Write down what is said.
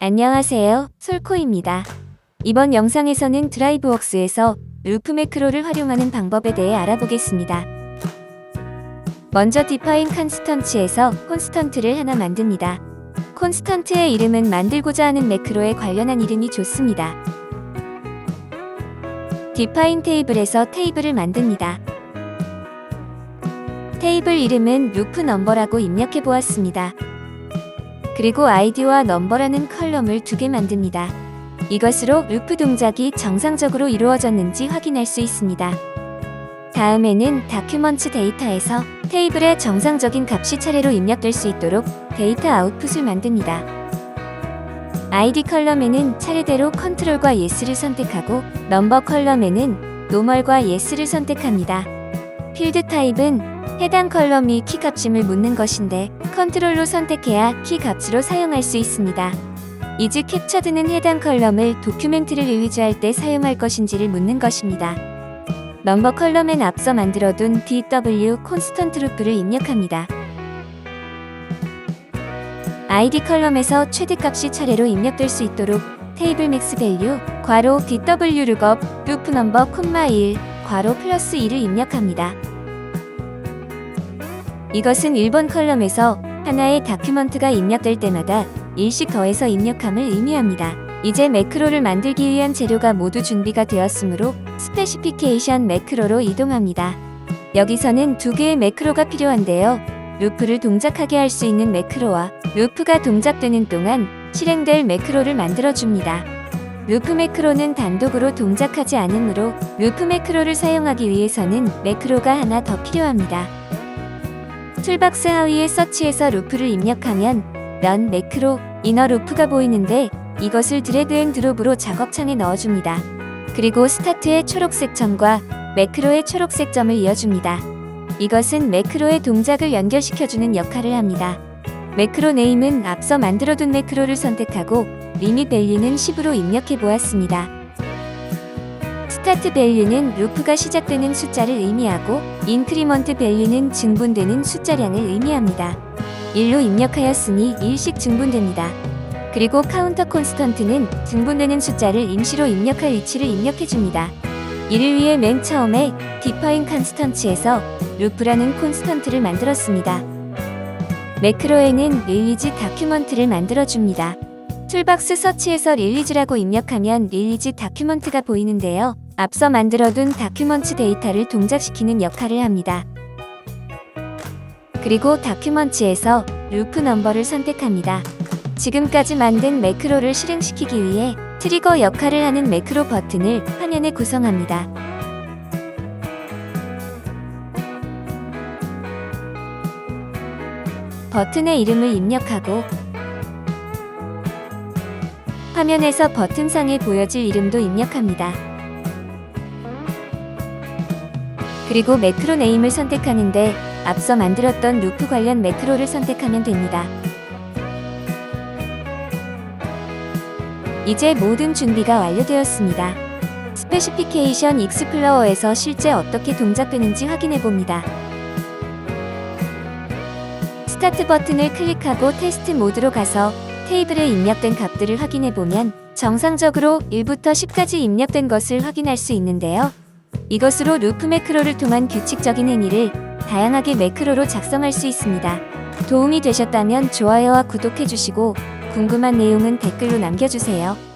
안녕하세요. 솔코입니다. 이번 영상에서는 드라이브웍스에서 루프 매크로를 활용하는 방법에 대해 알아보겠습니다. 먼저 디파인 콘스턴츠에서 콘스턴트를 하나 만듭니다. 콘스턴트의 이름은 만들고자 하는 매크로에 관련한 이름이 좋습니다. 디파인 테이블에서 테이블을 만듭니다. 테이블 이름은 루프 넘버라고 입력해 보았습니다. 그리고 아이디와 넘버라는 컬럼을 두 개 만듭니다. 이것으로 루프 동작이 정상적으로 이루어졌는지 확인할 수 있습니다. 다음에는 다큐먼츠 데이터에서 테이블에 정상적인 값이 차례로 입력될 수 있도록 데이터 아웃풋을 만듭니다. 아이디 컬럼에는 차례대로 컨트롤과 예스를 선택하고 넘버 컬럼에는 노멀과 예스를 선택합니다. 필드 타입은 해당 컬럼이 키 값임을 묻는 것인데 컨트롤로 선택해야 키 값으로 사용할 수 있습니다. 이즈 캡처드는 해당 컬럼을 도큐멘트를 릴리즈할 때 사용할 것인지를 묻는 것입니다. 넘버 컬럼엔 앞서 만들어둔 DW 콘스턴트 루프를 입력합니다. 아이디 컬럼에서 최대값이 차례로 입력될 수 있도록 테이블 맥스 밸류 괄호 DW 룩업 루프 넘버 콤마 1 괄호 플러스 2를 입력합니다. 이것은 1번 컬럼에서 하나의 다큐먼트가 입력될 때마다 일씩 더해서 입력함을 의미합니다. 이제 매크로를 만들기 위한 재료가 모두 준비가 되었으므로 스페시피케이션 매크로로 이동합니다. 여기서는 두 개의 매크로가 필요한데요. 루프를 동작하게 할 수 있는 매크로와 루프가 동작되는 동안 실행될 매크로를 만들어줍니다. 루프 매크로는 단독으로 동작하지 않으므로 루프 매크로를 사용하기 위해서는 매크로가 하나 더 필요합니다. 툴박스 하위에 서치해서 루프를 입력하면 런 매크로 이너 루프가 보이는데 이것을 드래그 앤 드롭으로 작업창에 넣어줍니다. 그리고 스타트의 초록색 점과 매크로의 초록색 점을 이어줍니다. 이것은 매크로의 동작을 연결시켜주는 역할을 합니다. 매크로 네임은 앞서 만들어둔 매크로를 선택하고 리밋 밸류는 10으로 입력해 보았습니다. 스타트 밸류는 루프가 시작되는 숫자를 의미하고 인크리먼트 밸류는 증분되는 숫자량을 의미합니다. 1로 입력하였으니 1씩 증분됩니다. 그리고 카운터 콘스턴트는 증분되는 숫자를 임시로 입력할 위치를 입력해 줍니다. 이를 위해 맨 처음에 디파인 콘스턴츠에서 루프라는 콘스턴트를 만들었습니다. 매크로에는 릴리즈 다큐먼트를 만들어줍니다. 툴박스 서치에서 릴리즈라고 입력하면 릴리즈 다큐먼트가 보이는데요. 앞서 만들어둔 다큐먼트 데이터를 동작시키는 역할을 합니다. 그리고 다큐먼트에서 루프 넘버를 선택합니다. 지금까지 만든 매크로를 실행시키기 위해 트리거 역할을 하는 매크로 버튼을 화면에 구성합니다. 버튼의 이름을 입력하고 화면에서 버튼상에 보여질 이름도 입력합니다. 그리고 매크로 네임을 선택하는데 앞서 만들었던 루프 관련 매크로를 선택하면 됩니다. 이제 모든 준비가 완료되었습니다. 스페시피케이션 익스플로어에서 실제 어떻게 동작되는지 확인해 봅니다. 스타트 버튼을 클릭하고 테스트 모드로 가서 테이블에 입력된 값들을 확인해 보면 정상적으로 1부터 10까지 입력된 것을 확인할 수 있는데요. 이것으로 루프 매크로를 통한 규칙적인 행위를 다양하게 매크로로 작성할 수 있습니다. 도움이 되셨다면 좋아요와 구독해 주시고 궁금한 내용은 댓글로 남겨주세요.